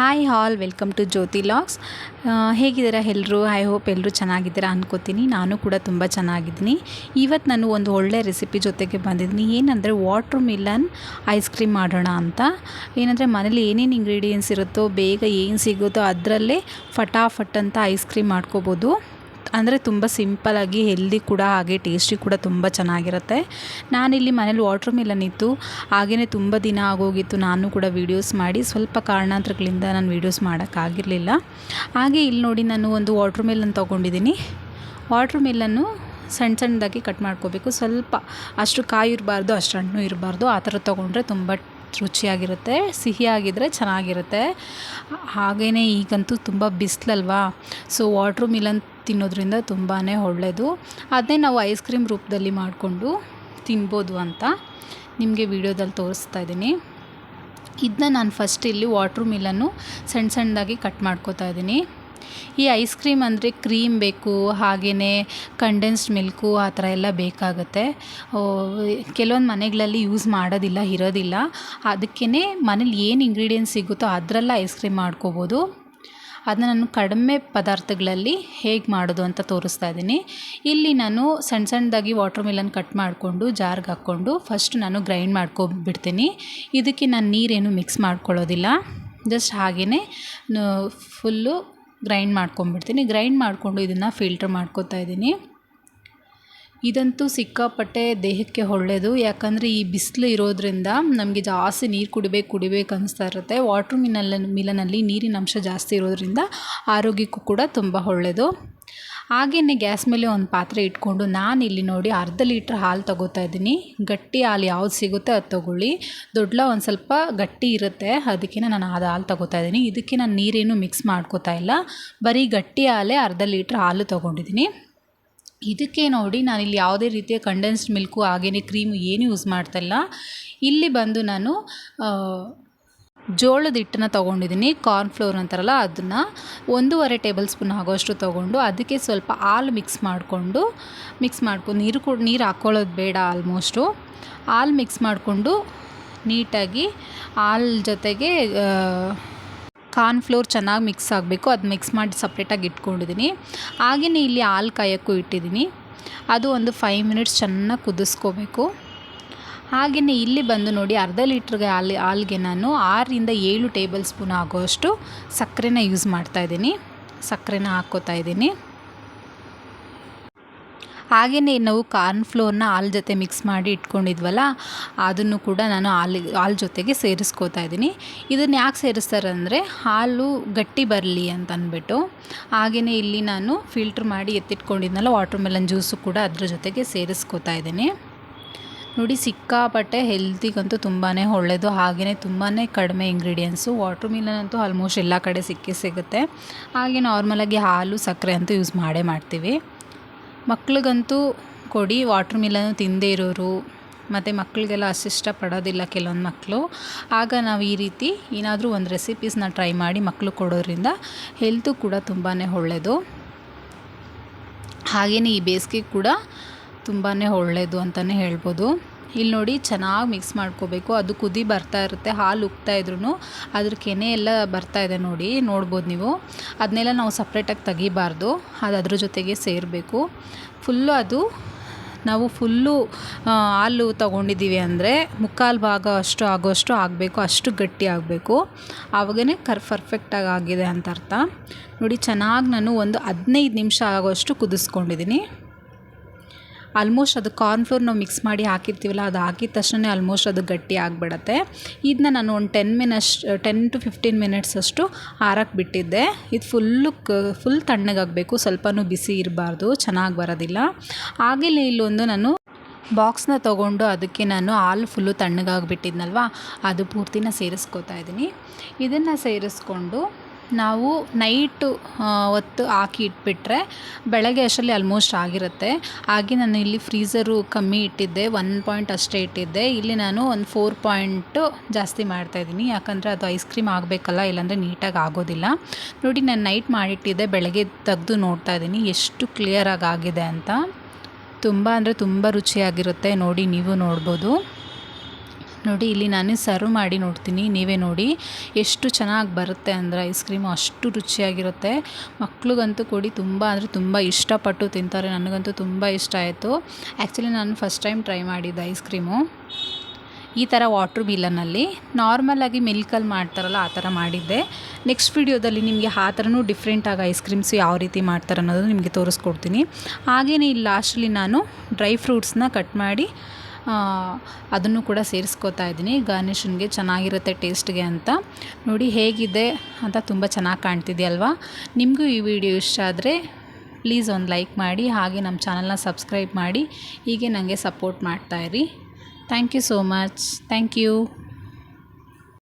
Hi all welcome to Jyothi logs ಹೇಗಿದ್ದೀರಾ ಎಲ್ಲರೂ I hope ಎಲ್ಲರೂ ಚೆನ್ನಾಗಿದ್ದೀರಾ ಅನ್ಕೋತೀನಿ. ನಾನು ಕೂಡ ತುಂಬ ಚೆನ್ನಾಗಿದ್ದೀನಿ. ಇವತ್ತು ನಾನು ಒಂದು ಒಳ್ಳೆ ರೆಸಿಪಿ ಜೊತೆಗೆ ಬಂದಿದ್ದೀನಿ. ಏನಂದರೆ ವಾಟ್ರ್ ಮಿಲನ್ ಐಸ್ ಕ್ರೀಮ್ ಮಾಡೋಣ ಅಂತ. ಏನಂದರೆ ಮನೇಲಿ ಏನೇನು ಇಂಗ್ರೀಡಿಯೆಂಟ್ಸ್ ಇರುತ್ತೋ, ಬೇಗ ಏನು ಸಿಗುತ್ತೋ ಅದರಲ್ಲೇ ಫಟಾಫಟ್ ಅಂತ ಐಸ್ ಕ್ರೀಮ್ ಮಾಡ್ಕೋಬೋದು. ಅಂದರೆ ತುಂಬ ಸಿಂಪಲಾಗಿ ಹೆಲ್ದಿ ಕೂಡ ಹಾಗೆ ಟೇಸ್ಟಿ ಕೂಡ ತುಂಬ ಚೆನ್ನಾಗಿರುತ್ತೆ. ನಾನಿಲ್ಲಿ ಮನೇಲಿ ವಾಟ್ರ್ ಮಿಲನ್ ಇತ್ತು ಹಾಗೆಯೇ ತುಂಬ ದಿನ ಆಗೋಗಿತ್ತು ನಾನು ಕೂಡ ವೀಡಿಯೋಸ್ ಮಾಡಿ ಸ್ವಲ್ಪ ಕಾರಣಾಂತರಗಳಿಂದ ನಾನು ವೀಡಿಯೋಸ್ ಮಾಡೋಕ್ಕಾಗಿರಲಿಲ್ಲ. ಹಾಗೆ ಇಲ್ಲಿ ನೋಡಿ ನಾನು ಒಂದು ವಾಟ್ರ್ ಮಿಲನ್ ತೊಗೊಂಡಿದ್ದೀನಿ. ವಾಟ್ರ್ ಮಿಲನ್ನು ಸಣ್ಣ ಸಣ್ಣದಾಗಿ ಕಟ್ ಮಾಡ್ಕೋಬೇಕು. ಸ್ವಲ್ಪ ಅಷ್ಟು ಕಾಯಿ ಇರಬಾರ್ದು, ಅಷ್ಟು ಹಣ್ಣು ಇರಬಾರ್ದು, ಆ ಥರ ತೊಗೊಂಡ್ರೆ ತುಂಬ ರುಚಿಯಾಗಿರುತ್ತೆ ಸಿಹಿಯಾಗಿದ್ದರೆ ಚೆನ್ನಾಗಿರುತ್ತೆ. ಹಾಗೆಯೇ ಈಗಂತೂ ತುಂಬ ಬಿಸಿಲಲ್ವಾ? ಸೊ ವಾಟ್ರ್ ಮಿಲನ್ ತಿನ್ನೋದ್ರಿಂದ ತುಂಬಾ ಒಳ್ಳೆಯದು ಅದನ್ನೇ ನಾವು ಐಸ್ ಕ್ರೀಮ್ ರೂಪದಲ್ಲಿ ಮಾಡಿಕೊಂಡು ತಿನ್ಬೋದು ಅಂತ ನಿಮಗೆ ವಿಡಿಯೋದಲ್ಲಿ ತೋರಿಸ್ತಾ ಇದ್ದೀನಿ. ಇದನ್ನ ನಾನು ಫಸ್ಟ್ ಇಲ್ಲಿ ವಾಟ್ರ್ ಮಿಲನ್ನು ಸಣ್ಣ ಸಣ್ಣದಾಗಿ ಕಟ್ ಮಾಡ್ಕೋತಾ ಇದ್ದೀನಿ. ಈ ಐಸ್ ಕ್ರೀಮ್ ಅಂದರೆ ಕ್ರೀಮ್ ಬೇಕು ಹಾಗೆಯೇ ಕಂಡೆನ್ಸ್ಡ್ ಮಿಲ್ಕು ಆ ಥರ ಎಲ್ಲ ಬೇಕಾಗುತ್ತೆ. ಕೆಲವೊಂದು ಮನೆಗಳಲ್ಲಿ ಯೂಸ್ ಮಾಡೋದಿಲ್ಲ, ಇರೋದಿಲ್ಲ. ಅದಕ್ಕೇ ಮನೇಲಿ ಏನು ಇಂಗ್ರೀಡಿಯೆಂಟ್ಸ್ ಸಿಗುತ್ತೋ ಅದರಲ್ಲ ಐಸ್ ಕ್ರೀಮ್ ಮಾಡ್ಕೋಬೋದು. ಅದನ್ನ ನಾನು ಕಡಿಮೆ ಪದಾರ್ಥಗಳಲ್ಲಿ ಹೇಗೆ ಮಾಡೋದು ಅಂತ ತೋರಿಸ್ತಾ ಇದ್ದೀನಿ. ಇಲ್ಲಿ ನಾನು ಸಣ್ಣ ಸಣ್ಣದಾಗಿ ವಾಟ್ರ್ ಮಿಲನ್ ಕಟ್ ಮಾಡಿಕೊಂಡು ಜಾರ್ಗೆ ಹಾಕ್ಕೊಂಡು ಫಸ್ಟ್ ನಾನು ಗ್ರೈಂಡ್ ಮಾಡ್ಕೊಬಿಡ್ತೀನಿ ಇದಕ್ಕೆ ನಾನು ನೀರೇನು ಮಿಕ್ಸ್ ಮಾಡ್ಕೊಳ್ಳೋದಿಲ್ಲ. ಜಸ್ಟ್ ಹಾಗೆಯೇ ಫುಲ್ಲು ಗ್ರೈಂಡ್ ಮಾಡ್ಕೊಂಬಿಡ್ತೀನಿ ಗ್ರೈಂಡ್ ಮಾಡಿಕೊಂಡು ಇದನ್ನು ಫಿಲ್ಟ್ರ್ ಮಾಡ್ಕೊತಾ ಇದ್ದೀನಿ. ಇದಂತೂ ಸಿಕ್ಕಾಪಟ್ಟೆ ದೇಹಕ್ಕೆ ಒಳ್ಳೆಯದು ಯಾಕಂದರೆ ಈ ಬಿಸಿಲು ಇರೋದ್ರಿಂದ ನಮಗೆ ಜಾಸ್ತಿ ನೀರು ಕುಡಿಬೇಕು ಕುಡಿಬೇಕು ಅನಿಸ್ತಾ ಇರುತ್ತೆ. ವಾಟ್ರ್ ಮಿನಲ್ ಮಿಲನಲ್ಲಿ ನೀರಿನ ಅಂಶ ಜಾಸ್ತಿ ಇರೋದ್ರಿಂದ ಆರೋಗ್ಯಕ್ಕೂ ಕೂಡ ತುಂಬ ಒಳ್ಳೆಯದು ಹಾಗೆಯೇ ಗ್ಯಾಸ್ ಮೇಲೆ ಒಂದು ಪಾತ್ರೆ ಇಟ್ಕೊಂಡು ನಾನು ಇಲ್ಲಿ ನೋಡಿ ಅರ್ಧ ಲೀಟ್ರ್ ಹಾಲು ತೊಗೋತಾ ಇದ್ದೀನಿ. ಗಟ್ಟಿ ಹಾಲು ಯಾವ್ದು ಸಿಗುತ್ತೆ ಅದು ತೊಗೊಳ್ಳಿ. ದೊಡ್ಡ ಒಂದು ಸ್ವಲ್ಪ ಗಟ್ಟಿ ಇರುತ್ತೆ. ಅದಕ್ಕೆ ನಾನು ಅದು ಹಾಲು ತೊಗೋತಾ ಇದ್ದೀನಿ. ಇದಕ್ಕೆ ನಾನು ನೀರೇನು ಮಿಕ್ಸ್ ಮಾಡ್ಕೋತಾ ಇಲ್ಲ. ಬರೀ ಗಟ್ಟಿ ಹಾಲೇ ಅರ್ಧ ಲೀಟ್ರ್ ಹಾಲು ತೊಗೊಂಡಿದ್ದೀನಿ. ಇದಕ್ಕೆ ನೋಡಿ ನಾನು ಇಲ್ಲಿ ಯಾವುದೇ ರೀತಿಯ ಕಂಡೆನ್ಸ್ಡ್ ಮಿಲ್ಕು ಹಾಗೆಯೇ ಕ್ರೀಮು ಏನು ಯೂಸ್ ಮಾಡ್ತಾಯಿಲ್ಲ ಇಲ್ಲಿ ಬಂದು ನಾನು ಜೋಳದ ಹಿಟ್ಟನ್ನು ತೊಗೊಂಡಿದ್ದೀನಿ. ಕಾರ್ನ್ಫ್ಲೋರ್ ಅಂತಾರಲ್ಲ, ಅದನ್ನು ಒಂದೂವರೆ ಟೇಬಲ್ ಸ್ಪೂನ್ ಆಗೋಷ್ಟು ತೊಗೊಂಡು ಅದಕ್ಕೆ ಸ್ವಲ್ಪ ಹಾಲು ಮಿಕ್ಸ್ ಮಾಡಿಕೊಂಡು ಮಿಕ್ಸ್ ಮಾಡ್ಕೊಂಡು ನೀರು ಕೂಡ, ನೀರು ಹಾಕ್ಕೊಳ್ಳೋದು ಬೇಡ ಆಲ್ಮೋಸ್ಟು ಹಾಲು ಮಿಕ್ಸ್ ಮಾಡಿಕೊಂಡು ನೀಟಾಗಿ ಹಾಲು ಜೊತೆಗೆ ಕಾರ್ನ್ಫ್ಲೋರ್ ಚೆನ್ನಾಗಿ ಮಿಕ್ಸ್ ಆಗಬೇಕು. ಅದು ಮಿಕ್ಸ್ ಮಾಡಿ ಸಪ್ರೇಟಾಗಿ ಇಟ್ಕೊಂಡಿದ್ದೀನಿ ಹಾಗೆಯೇ ಇಲ್ಲಿ ಹಾಲು ಕಾಯೋಕ್ಕೂ ಇಟ್ಟಿದ್ದೀನಿ ಅದು ಒಂದು ಫೈವ್ ಮಿನಿಟ್ಸ್ ಚೆನ್ನಾಗಿ ಕುದಿಸ್ಕೋಬೇಕು. ಹಾಗೆಯೇ ಇಲ್ಲಿ ಬಂದು ನೋಡಿ ಅರ್ಧ ಲೀಟ್ರ್ಗೆ ಹಾಲು, ಹಾಲಿಗೆ ನಾನು ಆರರಿಂದ ಏಳು ಟೇಬಲ್ ಸ್ಪೂನ್ ಆಗೋಷ್ಟು ಸಕ್ಕರೆನ ಯೂಸ್ ಮಾಡ್ತಾಯಿದ್ದೀನಿ ಸಕ್ಕರೆನ ಹಾಕ್ಕೋತಾ ಇದ್ದೀನಿ. ಹಾಗೆಯೇ ನಾವು ಕಾರ್ನ್ಫ್ಲೋರ್ನ ಹಾಲು ಜೊತೆ ಮಿಕ್ಸ್ ಮಾಡಿ ಇಟ್ಕೊಂಡಿದ್ವಲ್ಲ, ಅದನ್ನು ಕೂಡ ನಾನು ಹಾಲು ಹಾಲು ಜೊತೆಗೆ ಸೇರಿಸ್ಕೋತಾ ಇದ್ದೀನಿ. ಇದನ್ನು ಯಾಕೆ ಸೇರಿಸ್ತಾರೆ ಅಂದರೆ ಹಾಲು ಗಟ್ಟಿ ಬರಲಿ ಅಂತ ಅಂದ್ಬಿಟ್ಟು ಹಾಗೆಯೇ ಇಲ್ಲಿ ನಾನು ಫಿಲ್ಟ್ರ್ ಮಾಡಿ ಎತ್ತಿಟ್ಕೊಂಡಿದ್ನಲ್ಲ ವಾಟರ್ ಮೆಲನ್ ಜ್ಯೂಸು ಕೂಡ ಅದ್ರ ಜೊತೆಗೆ ಸೇರಿಸ್ಕೋತಾ ಇದ್ದೀನಿ. ನೋಡಿ, ಸಿಕ್ಕಾಪಟ್ಟೆ ಹೆಲ್ತಿಗಂತೂ ತುಂಬಾ ಒಳ್ಳೆಯದು ಹಾಗೆಯೇ ತುಂಬಾ ಕಡಿಮೆ ಇಂಗ್ರೀಡಿಯೆಂಟ್ಸು. ವಾಟ್ರ್ ಮಿಲನ್ ಅಂತೂ ಆಲ್ಮೋಸ್ಟ್ ಎಲ್ಲ ಕಡೆ ಸಿಕ್ಕೇ ಸಿಗುತ್ತೆ. ಹಾಗೆ ನಾರ್ಮಲಾಗಿ ಹಾಲು ಸಕ್ಕರೆ ಅಂತೂ ಯೂಸ್ ಮಾಡೇ ಮಾಡ್ತೀವಿ. ಮಕ್ಳಿಗಂತೂ ಕೊಡಿ ವಾಟ್ರ್ ಮಿಲನ್ನು ತಿಂದೇ ಇರೋರು. ಮತ್ತು ಮಕ್ಕಳಿಗೆಲ್ಲ ಅಷ್ಟು ಪಡೋದಿಲ್ಲ ಕೆಲವೊಂದು ಮಕ್ಕಳು ಆಗ ನಾವು ಈ ರೀತಿ ಏನಾದರೂ ಒಂದು ರೆಸಿಪೀಸ್ನ ಟ್ರೈ ಮಾಡಿ ಮಕ್ಕಳು ಕೊಡೋದ್ರಿಂದ ಹೆಲ್ತು ಕೂಡ ತುಂಬಾ ಒಳ್ಳೆಯದು ಹಾಗೆಯೇ ಈ ಬೇಸಿಗೆ ಕೂಡ ತುಂಬಾ ಒಳ್ಳೆಯದು ಅಂತಲೇ ಹೇಳ್ಬೋದು. ಇಲ್ಲಿ ನೋಡಿ ಚೆನ್ನಾಗಿ ಮಿಕ್ಸ್ ಮಾಡ್ಕೋಬೇಕು. ಅದು ಕುದಿ ಬರ್ತಾ ಇರುತ್ತೆ, ಹಾಲು ಉಗ್ತಾ ಇದ್ರೂ ಅದ್ರ ಕೆನೆ ಎಲ್ಲ ಬರ್ತಾ ಇದೆ ನೋಡಿ, ನೋಡ್ಬೋದು ನೀವು. ಅದನ್ನೆಲ್ಲ ನಾವು ಸಪ್ರೇಟಾಗಿ ತೆಗಿಬಾರ್ದು. ಅದು ಅದ್ರ ಜೊತೆಗೆ ಸೇರಬೇಕು. ಫುಲ್ಲು ಅದು, ನಾವು ಫುಲ್ಲು ಹಾಲು ತಗೊಂಡಿದ್ದೀವಿ ಅಂದರೆ ಮುಕ್ಕಾಲು ಭಾಗ ಅಷ್ಟು ಆಗೋಷ್ಟು ಆಗಬೇಕು, ಅಷ್ಟು ಗಟ್ಟಿ ಆಗಬೇಕು. ಆವಾಗೇ ಕರ್ ಪರ್ಫೆಕ್ಟಾಗಿ ಆಗಿದೆ ಅಂತ ಅರ್ಥ. ನೋಡಿ, ಚೆನ್ನಾಗಿ ನಾನು ಒಂದು ಹದಿನೈದು ನಿಮಿಷ ಆಗೋಷ್ಟು ಕುದಿಸ್ಕೊಂಡಿದ್ದೀನಿ ಆಲ್ಮೋಸ್ಟ್ ಅದು ಕಾರ್ನ್ಫ್ಲೋರ್ ನಾವು ಮಿಕ್ಸ್ ಮಾಡಿ ಹಾಕಿರ್ತೀವಲ್ಲ, ಅದು ಹಾಕಿದ ತಕ್ಷಣ ಆಲ್ಮೋಸ್ಟ್ ಅದು ಗಟ್ಟಿ ಆಗಿಬಿಡತ್ತೆ. ಇದನ್ನ ನಾನು ಒಂದು ten minutes, ten to fifteen minutes ಅಷ್ಟು ಆರಕ್ಕೆ ಬಿಟ್ಟಿದ್ದೆ. ಇದು ಫುಲ್ಲು ಕ, ಫುಲ್ ತಣ್ಣಗಾಗಬೇಕು, ಸ್ವಲ್ಪನೂ ಬಿಸಿ ಇರಬಾರ್ದು, ಚೆನ್ನಾಗಿ ಬರೋದಿಲ್ಲ. ಹಾಗೆಯೇ ಇಲ್ಲೊಂದು ನಾನು ಬಾಕ್ಸ್ನ ತೊಗೊಂಡು ಅದಕ್ಕೆ ನಾನು ಹಾಲು ಫುಲ್ಲು ತಣ್ಣಗಾಗಿಬಿಟ್ಟಿದ್ನಲ್ವ, ಅದು ಪೂರ್ತಿನ ಸೇರಿಸ್ಕೋತಾ ಇದ್ದೀನಿ. ಇದನ್ನು ಸೇರಿಸ್ಕೊಂಡು ನಾವು ನೈಟು ಹೊತ್ತು ಹಾಕಿ ಇಟ್ಬಿಟ್ರೆ ಬೆಳಗ್ಗೆ ಅಷ್ಟರಲ್ಲಿ ಆಲ್ಮೋಸ್ಟ್ ಆಗಿರುತ್ತೆ. ಹಾಗೆ ನಾನು ಇಲ್ಲಿ ಫ್ರೀಝರು ಕಮ್ಮಿ ಇಟ್ಟಿದ್ದೆ ಒನ್ ಪಾಯಿಂಟ್ ಅಷ್ಟೇ ಇಟ್ಟಿದ್ದೆ. ಇಲ್ಲಿ ನಾನು ಒಂದು ಫೋರ್ ಪಾಯಿಂಟು ಜಾಸ್ತಿ ಮಾಡ್ತಾಯಿದ್ದೀನಿ ಯಾಕಂದರೆ ಅದು ಐಸ್ ಕ್ರೀಮ್ ಆಗಬೇಕಲ್ಲ, ಇಲ್ಲಾಂದರೆ ನೀಟಾಗಿ ಆಗೋದಿಲ್ಲ. ನೋಡಿ, ನಾನು ನೈಟ್ ಮಾಡಿಟ್ಟಿದ್ದೆ, ಬೆಳಗ್ಗೆ ತೆಗೆದು ನೋಡ್ತಾ ಇದ್ದೀನಿ. ಎಷ್ಟು ಕ್ಲಿಯರಾಗಿ ಆಗಿದೆ ಅಂತ. ತುಂಬ ಅಂದರೆ ತುಂಬ ರುಚಿಯಾಗಿರುತ್ತೆ. ನೋಡಿ, ನೀವು ನೋಡ್ಬೋದು. ನೋಡಿ, ಇಲ್ಲಿ ನಾನು ಸರ್ವ್ ಮಾಡಿ ನೋಡ್ತೀನಿ. ನೀವೇ ನೋಡಿ, ಎಷ್ಟು ಚೆನ್ನಾಗಿ ಬರುತ್ತೆ ಅಂದರೆ ಐಸ್ ಕ್ರೀಮು ಅಷ್ಟು ರುಚಿಯಾಗಿರುತ್ತೆ. ಮಕ್ಳಿಗಂತೂ ಕೊಡಿ, ತುಂಬ ಅಂದರೆ ತುಂಬ ಇಷ್ಟಪಟ್ಟು ತಿಂತಾರೆ. ನನಗಂತೂ ತುಂಬ ಇಷ್ಟ ಆಯಿತು. ಆ್ಯಕ್ಚುಲಿ ನಾನು ಫಸ್ಟ್ ಟೈಮ್ ಟ್ರೈ ಮಾಡಿದ್ದೆ ಐಸ್ ಕ್ರೀಮು ಈ ಥರ ವಾಟ್ರ್ ಮಿಲನಲ್ಲಿ ನಾರ್ಮಲಾಗಿ ಮಿಲ್ಕಲ್ಲಿ ಮಾಡ್ತಾರಲ್ಲ, ಆ ಥರ ಮಾಡಿದ್ದೆ. ನೆಕ್ಸ್ಟ್ ವಿಡಿಯೋದಲ್ಲಿ ನಿಮಗೆ ಆ ಥರನೂ ಡಿಫ್ರೆಂಟಾಗಿ ಐಸ್ ಕ್ರೀಮ್ಸ್ ಯಾವ ರೀತಿ ಮಾಡ್ತಾರೆ ಅನ್ನೋದು ನಿಮಗೆ ತೋರಿಸ್ಕೊಡ್ತೀನಿ. ಹಾಗೆಯೇ ಇಲ್ಲಿ ಲಾಸ್ಟಲ್ಲಿ ನಾನು ಡ್ರೈ ಫ್ರೂಟ್ಸ್ನ ಕಟ್ ಮಾಡಿ ಅದನ್ನು ಕೂಡ ಸೇರಿಸ್ಕೋತಾ ಇದ್ದೀನಿ. ಗಾರ್ನಿಷನ್ಗೆ ಚೆನ್ನಾಗಿರುತ್ತೆ ಟೇಸ್ಟ್ಗೆ ಅಂತ. ನೋಡಿ ಹೇಗಿದೆ ಅಂತ ತುಂಬ ಚೆನ್ನಾಗಿ ಕಾಣ್ತಿದೆಯಲ್ವಾ? ನಿಮಗೂ ಈ ವಿಡಿಯೋ ಇಷ್ಟ ಆದರೆ ಪ್ಲೀಸ್ ಒಂದು ಲೈಕ್ ಮಾಡಿ, ಹಾಗೆ ನಮ್ಮ ಚಾನಲ್ನ ಸಬ್ಸ್ಕ್ರೈಬ್ ಮಾಡಿ, ಹೀಗೆ ನನಗೆ support ಮಾಡ್ತಾಯಿರಿ thank you so much. Thank you.